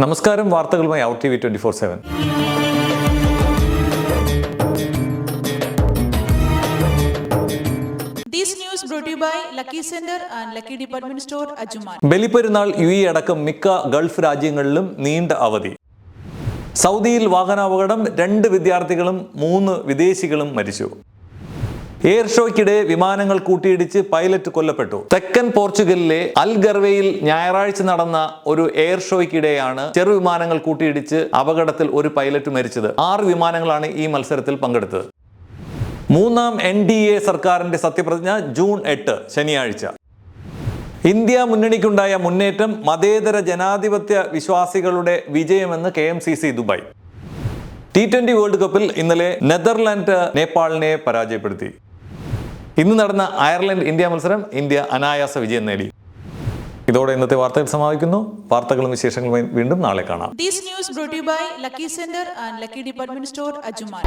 നമസ്കാരം വാർത്തകളുമായി out T V twenty four seven. Baliperunnal U E അടക്കം മിക്ക ഗൾഫ് രാജ്യങ്ങളിലും നീണ്ട അവധി. സൗദിയിൽ വാഹനാപകടം രണ്ട് വിദ്യാർത്ഥികളും മൂന്ന് വിദേശികളും മരിച്ചു. എയർ ഷോയ്ക്കിടെ വിമാനങ്ങൾ കൂട്ടിയിടിച്ച് പൈലറ്റ് കൊല്ലപ്പെട്ടു. തെക്കൻ പോർച്ചുഗലിലെ അൽ ഗർവയിൽ ഞായറാഴ്ച നടന്ന ഒരു എയർ ഷോയ്ക്കിടെയാണ് ചെറു വിമാനങ്ങൾ കൂട്ടിയിടിച്ച് അപകടത്തിൽ ഒരു പൈലറ്റ് മരിച്ചത്. ആറ് വിമാനങ്ങളാണ് ഈ മത്സരത്തിൽ പങ്കെടുത്തത്. മൂന്നാം എൻ ഡി എ സർക്കാരിന്റെ സത്യപ്രതിജ്ഞ ജൂൺ എട്ട് ശനിയാഴ്ച. ഇന്ത്യ മുന്നണിക്കുണ്ടായ മുന്നേറ്റം മതേതര ജനാധിപത്യ വിശ്വാസികളുടെ വിജയമെന്ന് K M C C Dubai. T twenty world കപ്പിൽ ഇന്നലെ നെതർലാൻഡ് നേപ്പാളിനെ പരാജയപ്പെടുത്തി. ഇന്ന് നടന്ന അയർലൻഡ് ഇന്ത്യ മത്സരം ഇന്ത്യ അനായാസ വിജയം നേടി. ഇതോടെ ഇന്നത്തെ വാർത്തകൾ സമാപിക്കുന്നു. വാർത്തകളും വിശേഷങ്ങളുമായി വീണ്ടും നാളെ കാണാം. News brought to you by Lucky Center and Lucky Department Store, Ajuman.